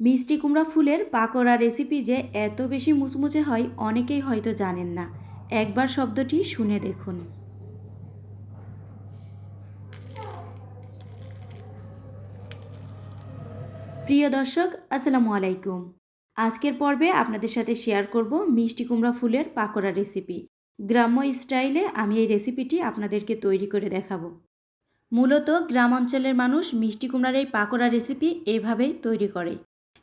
মিষ্টি কুমড়া ফুলের পাকোড়া রেসিপি যে এত বেশি মুচমুচে হয়, অনেকেই হয়তো জানেন না। একবার শব্দটি শুনে দেখুন। প্রিয় দর্শক, আসসালামু আলাইকুম। আজকের পর্বে আপনাদের সাথে শেয়ার করব মিষ্টি কুমড়া ফুলের পাকোড়া রেসিপি গ্রাম্য স্টাইলে আমি এই রেসিপিটি আপনাদেরকে তৈরি করে দেখাবো। মূলত গ্রাম অঞ্চলের মানুষ মিষ্টি কুমড়ার এই পাকোড়া রেসিপি এইভাবেই তৈরি করে।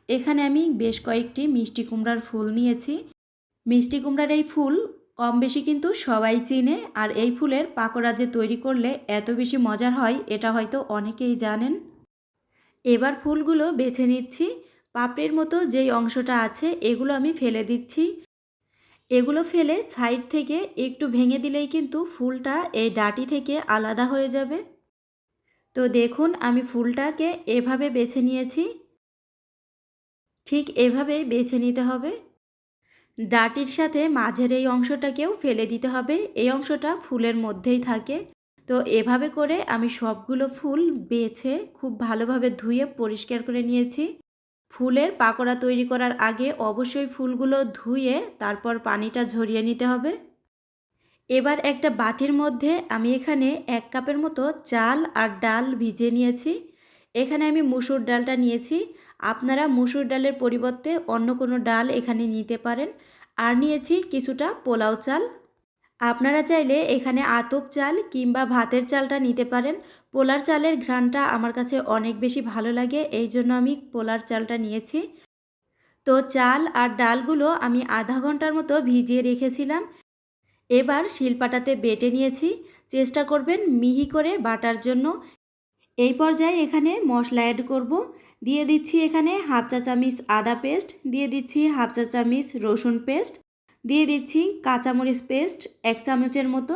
এখানে আমি বেশ কয়েকটি মিষ্টি কুমড়ার ফুল নিয়েছি। মিষ্টি কুমড়ার এই ফুল কম বেশি কিন্তু সবাই চিনে আর এই ফুলের পাকোড়া যে তৈরি করলে এত বেশি মজার হয়, এটা হয়তো অনেকেই জানেন। এবার ফুলগুলো বেছে নিচ্ছি। পাপড়ির মতো যেই অংশটা আছে, এগুলো আমি ফেলে দিচ্ছি। এগুলো ফেলে সাইড থেকে একটু ভেঙে দিলেই কিন্তু ফুলটা এই ডাটি থেকে আলাদা হয়ে যাবে। তো দেখুন, আমি ফুলটাকে এভাবে বেছে নিয়েছি। ঠিক এভাবেই বেছে নিতে হবে। ডাটির সাথে মাঝের এই অংশটাকেও ফেলে দিতে হবে। এই অংশটা ফুলের মধ্যেই থাকে। তো এভাবে করে আমি সবগুলো ফুল বেছে খুব ভালোভাবে ধুয়ে পরিষ্কার করে নিয়েছি। ফুলের পাকোড়া তৈরি করার আগে অবশ্যই ফুলগুলো ধুয়ে তারপর পানিটা ঝরিয়ে নিতে হবে। এবার একটা বাটির মধ্যে আমি এখানে এক কাপের মতো চাল আর ডাল ভিজিয়ে নিয়েছি। এখানে আমি মুসুর ডালটা নিয়েছি। আপনারা মুসুর ডালের পরিবর্তে অন্য কোনো ডাল এখানে নিতে পারেন। আর নিয়েছি কিছুটা পোলাও চাল। আপনারা চাইলে এখানে আতপ চাল কিংবা ভাতের চালটা নিতে পারেন। পোলার চালের ঘ্রাণটা আমার কাছে অনেক বেশি ভালো লাগে, এই জন্য আমি পোলার চালটা নিয়েছি। তো চাল আর ডালগুলো আমি আধা ঘণ্টার মতো ভিজিয়ে রেখেছিলাম। এবার শিলপাটাতে বেটে নিয়েছি। চেষ্টা করবেন মিহি করে বাটার জন্য। এই পর্যায়ে এখানে মশলা অ্যাড করব। দিয়ে দিচ্ছি এখানে হাফ চা চামিচ আদা পেস্ট দিয়ে দিচ্ছি হাফ চা চামিচ রসুন পেস্ট দিয়ে দিচ্ছি কাঁচামরিচ পেস্ট এক চামচের মতো।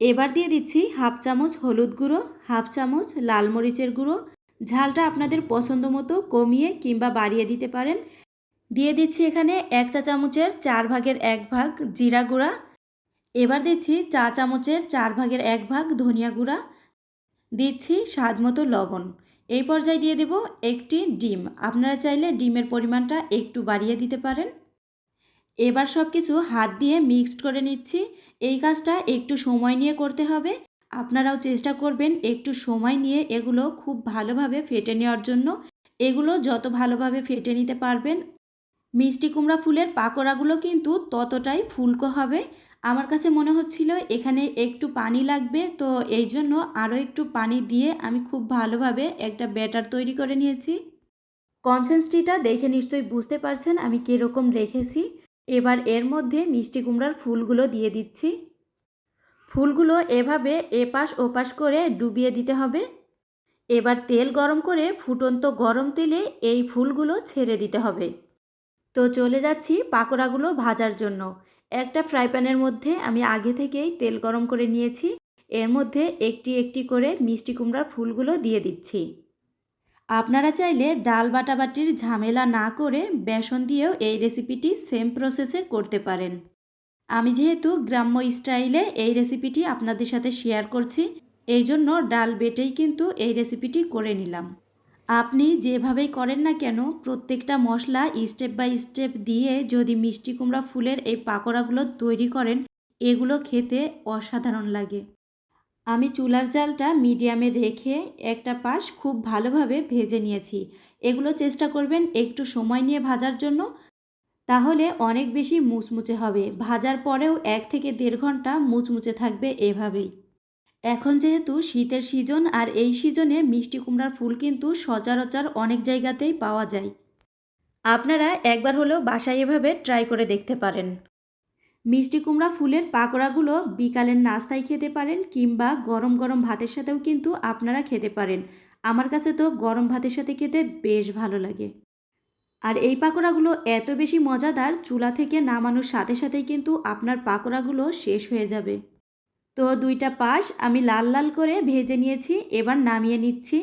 এবার দিয়ে দিচ্ছি হাফ চামচ হলুদ গুঁড়ো, হাফ চামচ লাল মরিচের গুঁড়ো। ঝালটা আপনাদের পছন্দ মতো কমিয়ে কিংবা বাড়িয়ে দিতে পারেন। দিয়ে দিচ্ছি এখানে এক চা চামচের চার ভাগের এক ভাগ জিরা গুঁড়া। এবার দিচ্ছি চা চামচের চার ভাগের এক ভাগ ধনিয়া গুঁড়া। দিচ্ছি স্বাদ মতো লবণ। এই পর্যায়ে দিয়ে দেব একটি ডিম। আপনারা চাইলে ডিমের পরিমাণটা একটু বাড়িয়ে দিতে পারেন। এবার সব কিছু হাত দিয়ে মিক্সড করে নিচ্ছি। এই কাজটা একটু সময় নিয়ে করতে হবে। আপনারাও চেষ্টা করবেন একটু সময় নিয়ে এগুলো খুব ভালোভাবে ফেটে নেওয়ার জন্য। এগুলো যত ভালোভাবে ফেটে নিতে পারবেন, মিষ্টি কুমড়া ফুলের পাকোড়াগুলো কিন্তু ততটাই ফুলকো হবে। আমার কাছে মনে হচ্ছিল এখানে একটু পানি লাগবে, তো এই জন্য আরও একটু পানি দিয়ে আমি খুব ভালোভাবে একটা ব্যাটার তৈরি করে নিয়েছি। কনসেন্সটিটা দেখে নিশ্চয়ই বুঝতে পারছেন আমি কীরকম রেখেছি। এবার এর মধ্যে মিষ্টি কুমড়ার ফুলগুলো দিয়ে দিচ্ছি। ফুলগুলো এভাবে এপাশ ওপাশ করে ডুবিয়ে দিতে হবে। এবার তেল গরম করে ফুটন্ত গরম তেলে এই ফুলগুলো ছেড়ে দিতে হবে। তো চলে যাচ্ছি পাকোড়াগুলো ভাজার জন্য। একটা ফ্রাই প্যানের মধ্যে আমি আগে থেকেই তেল গরম করে নিয়েছি। এর মধ্যে একটি একটি করে মিষ্টি কুমড়ার ফুলগুলো দিয়ে দিচ্ছি। আপনারা চাইলে ডাল বাটাবাটির ঝামেলা না করে বেসন দিয়েও এই রেসিপিটি সেম প্রসেসে করতে পারেন। আমি যেহেতু গ্রাম্য স্টাইলে এই রেসিপিটি আপনাদের সাথে শেয়ার করছি এই জন্য ডাল বেটেই কিন্তু এই রেসিপিটি করে নিলাম। আপনি যেভাবেই করেন না কেন, প্রত্যেকটা মশলা স্টেপ বাই স্টেপ দিয়ে যদি মিষ্টি কুমড়া ফুলের এই পাকোড়াগুলো তৈরি করেন, এগুলো খেতে অসাধারণ লাগে। আমি চুলার জালটা মিডিয়ামে রেখে একটা পাশ খুব ভালোভাবে ভেজে নিয়েছি। এগুলো চেষ্টা করবেন একটু সময় নিয়ে ভাজার জন্য, তাহলে অনেক বেশি মুচমুচে হবে। ভাজার পরেও এক থেকে দেড় ঘণ্টা মুচমুচে থাকবে এভাবেই। এখন যেহেতু শীতের সিজন আর এই সিজনে মিষ্টি কুমড়ার ফুল কিন্তু সচরাচর অনেক জায়গাতেই পাওয়া যায়। আপনারা একবার হলেও বাসায় এভাবে ট্রাই করে দেখতে পারেন। মিষ্টি কুমড়া ফুলের পাকোড়াগুলো বিকালের নাস্তায় খেতে পারেন কিংবা গরম গরম ভাতের সাথেও কিন্তু আপনারা খেতে পারেন। আমার কাছে তো গরম ভাতের সাথে খেতে বেশ ভালো লাগে। আর এই পাকোড়াগুলো এত বেশি মজাদার চুলা থেকে নামানোর সাথে সাথেই কিন্তু আপনার পাকোড়াগুলো শেষ হয়ে যাবে। তো দুইটা পাশ আমি লাল লাল করে ভেজে নিয়েছি, এবার নামিয়ে নিচ্ছি।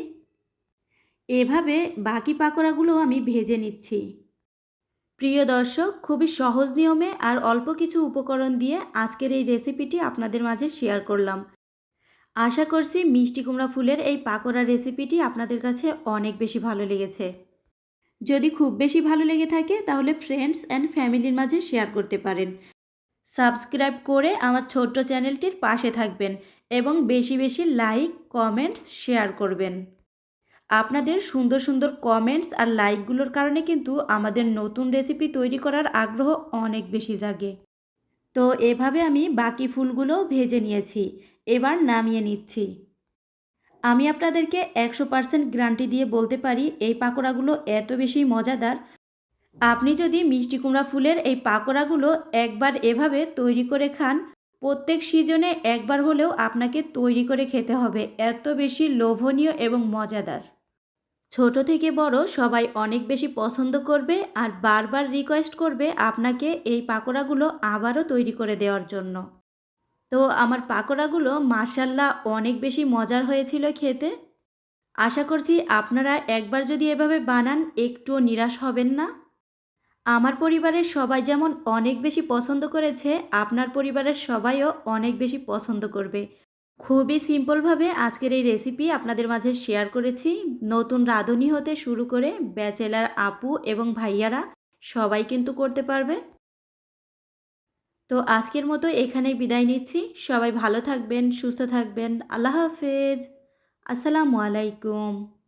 এভাবে বাকি পাকোড়াগুলো আমি ভেজে নিচ্ছি। প্রিয় দর্শক, খুবই সহজ নিয়মে আর অল্প কিছু উপকরণ দিয়ে আজকের এই রেসিপিটি আপনাদের মাঝে শেয়ার করলাম। আশা করছি মিষ্টি কুমড়া ফুলের এই পাকোড়া রেসিপিটি আপনাদের কাছে অনেক বেশি ভালো লেগেছে। যদি খুব বেশি ভালো লেগে থাকে, তাহলে ফ্রেন্ডস অ্যান্ড ফ্যামিলির মাঝে শেয়ার করতে পারেন। সাবস্ক্রাইব করে আমার ছোট্ট চ্যানেলটির পাশে থাকবেন এবং বেশি বেশি লাইক, কমেন্টস, শেয়ার করবেন। আপনাদের সুন্দর সুন্দর কমেন্টস আর লাইকগুলোর কারণে কিন্তু আমাদের নতুন রেসিপি তৈরি করার আগ্রহ অনেক বেশি জাগে। তো এভাবে আমি বাকি ফুলগুলোও ভেজে নিয়েছি, এবার নামিয়ে নিচ্ছি। আমি আপনাদেরকে একশো পার্সেন্ট গ্যারান্টি দিয়ে বলতে পারি, এই পাকোড়াগুলো এত বেশি মজাদার আপনি যদি মিষ্টি কুমড়া ফুলের এই পাকোড়াগুলো একবার এভাবে তৈরি করে খান, প্রত্যেক সিজনে একবার হলেও আপনাকে তৈরি করে খেতে হবে। এত বেশি লোভনীয় এবং মজাদার। ছোট থেকে বড় সবাই অনেক বেশি পছন্দ করবে আর বারবার রিকোয়েস্ট করবে আপনাকে এই পাকোড়াগুলো আবারও তৈরি করে দেওয়ার জন্য। তো আমার পাকোড়াগুলো মাসাল্লাহ অনেক বেশি মজার হয়েছিল খেতে। আশা করছি আপনারা একবার যদি এভাবে বানান, একটুও নিরাশ হবেন না। আমার পরিবারের সবাই যেমন অনেক বেশি পছন্দ করেছে, আপনার পরিবারের সবাইও অনেক বেশি পছন্দ করবে। খুবই সিম্পলভাবে আজকের এই রেসিপি আপনাদের মাঝে শেয়ার করেছি। নতুন রাঁধুনি হতে শুরু করে ব্যাচেলার আপু এবং ভাইয়ারা সবাই কিন্তু করতে পারবে। তো আজকের মতো এখানেই বিদায় নিচ্ছি। সবাই ভালো থাকবেন, সুস্থ থাকবেন। আল্লাহ হাফেজ। আসসালামু আলাইকুম।